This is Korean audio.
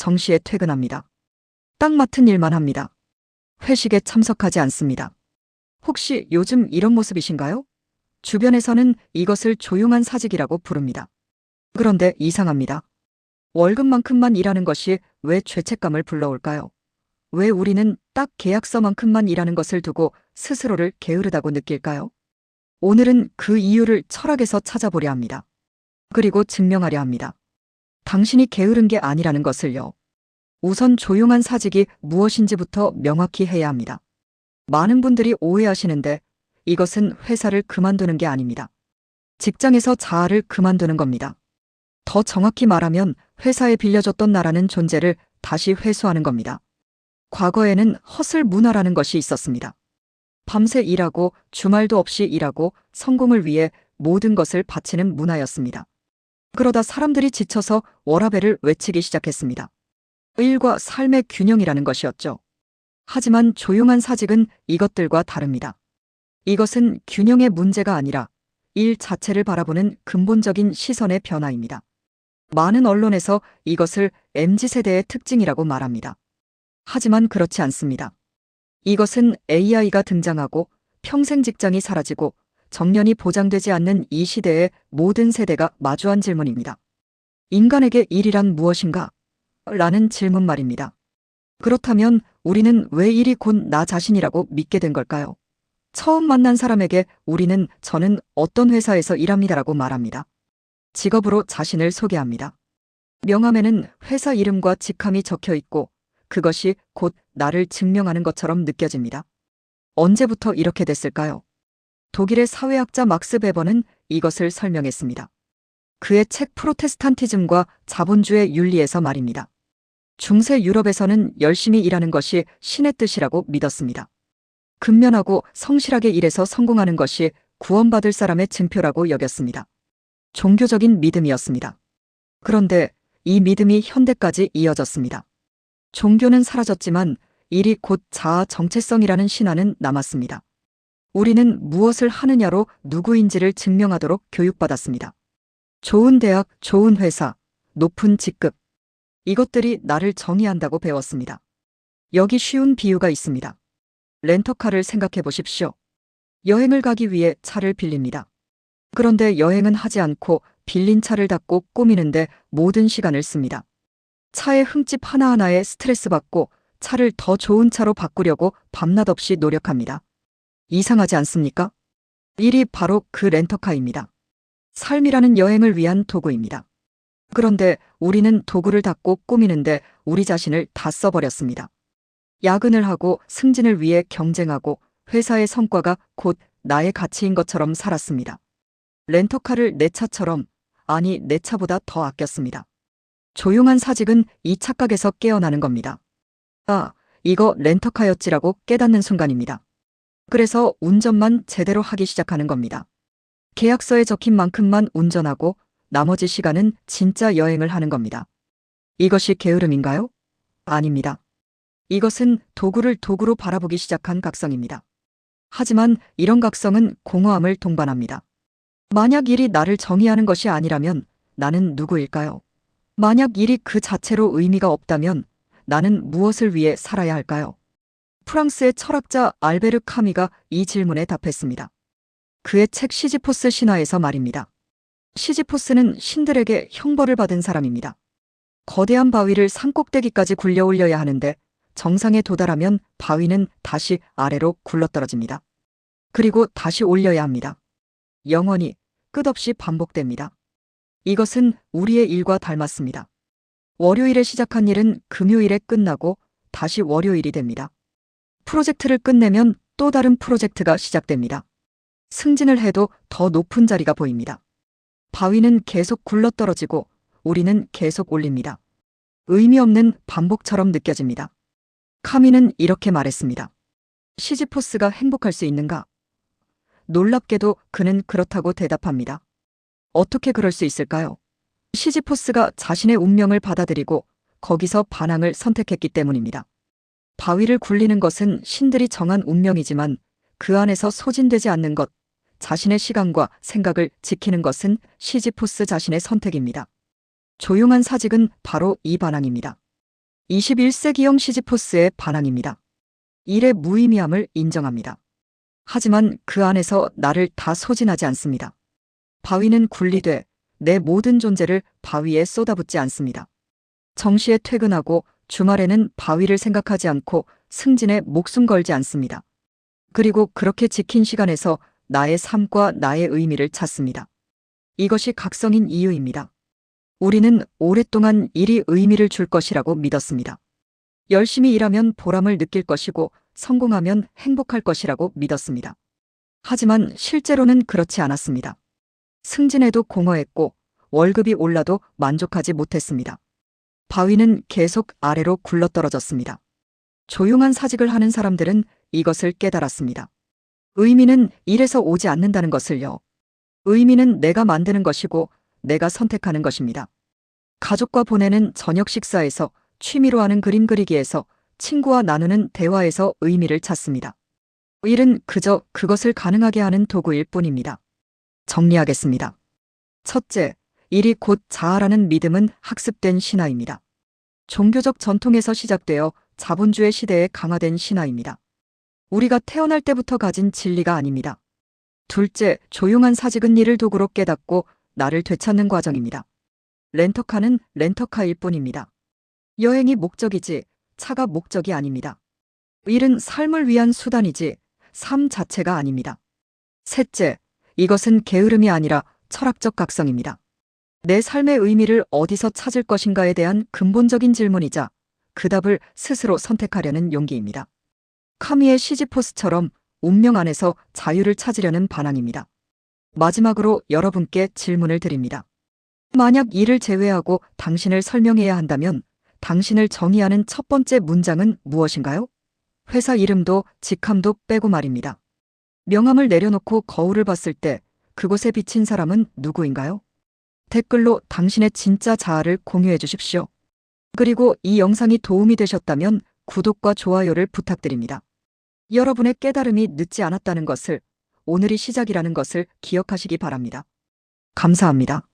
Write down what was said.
정시에 퇴근합니다. 딱 맡은 일만 합니다. 회식에 참석하지 않습니다. 혹시 요즘 이런 모습이신가요? 주변에서는 이것을 조용한 사직이라고 부릅니다. 그런데 이상합니다. 월급만큼만 일하는 것이 왜 죄책감을 불러올까요? 왜 우리는 딱 계약서만큼만 일하는 것을 두고 스스로를 게으르다고 느낄까요? 오늘은 그 이유를 철학에서 찾아보려 합니다. 그리고 증명하려 합니다. 당신이 게으른 게 아니라는 것을요. 우선 조용한 사직이 무엇인지부터 명확히 해야 합니다. 많은 분들이 오해하시는데 이것은 회사를 그만두는 게 아닙니다. 직장에서 자아를 그만두는 겁니다. 더 정확히 말하면 회사에 빌려줬던 나라는 존재를 다시 회수하는 겁니다. 과거에는 허슬 문화라는 것이 있었습니다. 밤새 일하고 주말도 없이 일하고 성공을 위해 모든 것을 바치는 문화였습니다. 그러다 사람들이 지쳐서 워라벨을 외치기 시작했습니다. 일과 삶의 균형이라는 것이었죠. 하지만 조용한 사직은 이것들과 다릅니다. 이것은 균형의 문제가 아니라 일 자체를 바라보는 근본적인 시선의 변화입니다. 많은 언론에서 이것을 MZ세대의 특징이라고 말합니다. 하지만 그렇지 않습니다. 이것은 AI가 등장하고 평생 직장이 사라지고 정년이 보장되지 않는 이 시대의 모든 세대가 마주한 질문입니다. 인간에게 일이란 무엇인가? 라는 질문 말입니다. 그렇다면 우리는 왜 일이 곧 나 자신이라고 믿게 된 걸까요? 처음 만난 사람에게 우리는 저는 어떤 회사에서 일합니다라고 말합니다. 직업으로 자신을 소개합니다. 명함에는 회사 이름과 직함이 적혀 있고 그것이 곧 나를 증명하는 것처럼 느껴집니다. 언제부터 이렇게 됐을까요? 독일의 사회학자 막스 베버는 이것을 설명했습니다. 그의 책 프로테스탄티즘과 자본주의 윤리에서 말입니다. 중세 유럽에서는 열심히 일하는 것이 신의 뜻이라고 믿었습니다. 근면하고 성실하게 일해서 성공하는 것이 구원받을 사람의 증표라고 여겼습니다. 종교적인 믿음이었습니다. 그런데 이 믿음이 현대까지 이어졌습니다. 종교는 사라졌지만 일이 곧 자아 정체성이라는 신화는 남았습니다. 우리는 무엇을 하느냐로 누구인지를 증명하도록 교육받았습니다. 좋은 대학, 좋은 회사, 높은 직급. 이것들이 나를 정의한다고 배웠습니다. 여기 쉬운 비유가 있습니다. 렌터카를 생각해 보십시오. 여행을 가기 위해 차를 빌립니다. 그런데 여행은 하지 않고 빌린 차를 닫고 꾸미는데 모든 시간을 씁니다. 차의 흠집 하나하나에 스트레스 받고 차를 더 좋은 차로 바꾸려고 밤낮 없이 노력합니다. 이상하지 않습니까? 일이 바로 그 렌터카입니다. 삶이라는 여행을 위한 도구입니다. 그런데 우리는 도구를 닫고 꾸미는데 우리 자신을 다 써버렸습니다. 야근을 하고 승진을 위해 경쟁하고 회사의 성과가 곧 나의 가치인 것처럼 살았습니다. 렌터카를 내 차처럼, 아니 내 차보다 더 아꼈습니다. 조용한 사직은 이 착각에서 깨어나는 겁니다. 아, 이거 렌터카였지라고 깨닫는 순간입니다. 그래서 운전만 제대로 하기 시작하는 겁니다. 계약서에 적힌 만큼만 운전하고 나머지 시간은 진짜 여행을 하는 겁니다. 이것이 게으름인가요? 아닙니다. 이것은 도구를 도구로 바라보기 시작한 각성입니다. 하지만 이런 각성은 공허함을 동반합니다. 만약 일이 나를 정의하는 것이 아니라면 나는 누구일까요? 만약 일이 그 자체로 의미가 없다면 나는 무엇을 위해 살아야 할까요? 프랑스의 철학자 알베르 카미가 이 질문에 답했습니다. 그의 책 시지포스 신화에서 말입니다. 시지포스는 신들에게 형벌을 받은 사람입니다. 거대한 바위를 산꼭대기까지 굴려 올려야 하는데 정상에 도달하면 바위는 다시 아래로 굴러떨어집니다. 그리고 다시 올려야 합니다. 영원히 끝없이 반복됩니다. 이것은 우리의 일과 닮았습니다. 월요일에 시작한 일은 금요일에 끝나고 다시 월요일이 됩니다. 프로젝트를 끝내면 또 다른 프로젝트가 시작됩니다. 승진을 해도 더 높은 자리가 보입니다. 바위는 계속 굴러떨어지고 우리는 계속 올립니다. 의미 없는 반복처럼 느껴집니다. 카미는 이렇게 말했습니다. 시지포스가 행복할 수 있는가? 놀랍게도 그는 그렇다고 대답합니다. 어떻게 그럴 수 있을까요? 시지포스가 자신의 운명을 받아들이고 거기서 반항을 선택했기 때문입니다. 바위를 굴리는 것은 신들이 정한 운명이지만 그 안에서 소진되지 않는 것, 자신의 시간과 생각을 지키는 것은 시지포스 자신의 선택입니다. 조용한 사직은 바로 이 반항입니다. 21세기형 시지포스의 반항입니다. 일의 무의미함을 인정합니다. 하지만 그 안에서 나를 다 소진하지 않습니다. 바위는 분리돼 내 모든 존재를 바위에 쏟아붓지 않습니다. 정시에 퇴근하고 주말에는 바위를 생각하지 않고 승진에 목숨 걸지 않습니다. 그리고 그렇게 지킨 시간에서 나의 삶과 나의 의미를 찾습니다. 이것이 각성인 이유입니다. 우리는 오랫동안 일이 의미를 줄 것이라고 믿었습니다. 열심히 일하면 보람을 느낄 것이고 성공하면 행복할 것이라고 믿었습니다. 하지만 실제로는 그렇지 않았습니다. 승진해도 공허했고 월급이 올라도 만족하지 못했습니다. 바위는 계속 아래로 굴러떨어졌습니다. 조용한 사직을 하는 사람들은 이것을 깨달았습니다. 의미는 일에서 오지 않는다는 것을요. 의미는 내가 만드는 것이고 내가 선택하는 것입니다. 가족과 보내는 저녁 식사에서 취미로 하는 그림 그리기에서 친구와 나누는 대화에서 의미를 찾습니다. 일은 그저 그것을 가능하게 하는 도구일 뿐입니다. 정리하겠습니다. 첫째, 일이 곧 자아라는 믿음은 학습된 신화입니다. 종교적 전통에서 시작되어 자본주의 시대에 강화된 신화입니다. 우리가 태어날 때부터 가진 진리가 아닙니다. 둘째, 조용한 사직은 이를 도구로 깨닫고 나를 되찾는 과정입니다. 렌터카는 렌터카일 뿐입니다. 여행이 목적이지 차가 목적이 아닙니다. 일은 삶을 위한 수단이지 삶 자체가 아닙니다. 셋째, 이것은 게으름이 아니라 철학적 각성입니다. 내 삶의 의미를 어디서 찾을 것인가에 대한 근본적인 질문이자 그 답을 스스로 선택하려는 용기입니다. 카미의 시지포스처럼 운명 안에서 자유를 찾으려는 반항입니다. 마지막으로 여러분께 질문을 드립니다. 만약 이를 제외하고 당신을 설명해야 한다면 당신을 정의하는 첫 번째 문장은 무엇인가요? 회사 이름도 직함도 빼고 말입니다. 명함을 내려놓고 거울을 봤을 때 그곳에 비친 사람은 누구인가요? 댓글로 당신의 진짜 자아를 공유해 주십시오. 그리고 이 영상이 도움이 되셨다면 구독과 좋아요를 부탁드립니다. 여러분의 깨달음이 늦지 않았다는 것을, 오늘이 시작이라는 것을 기억하시기 바랍니다. 감사합니다.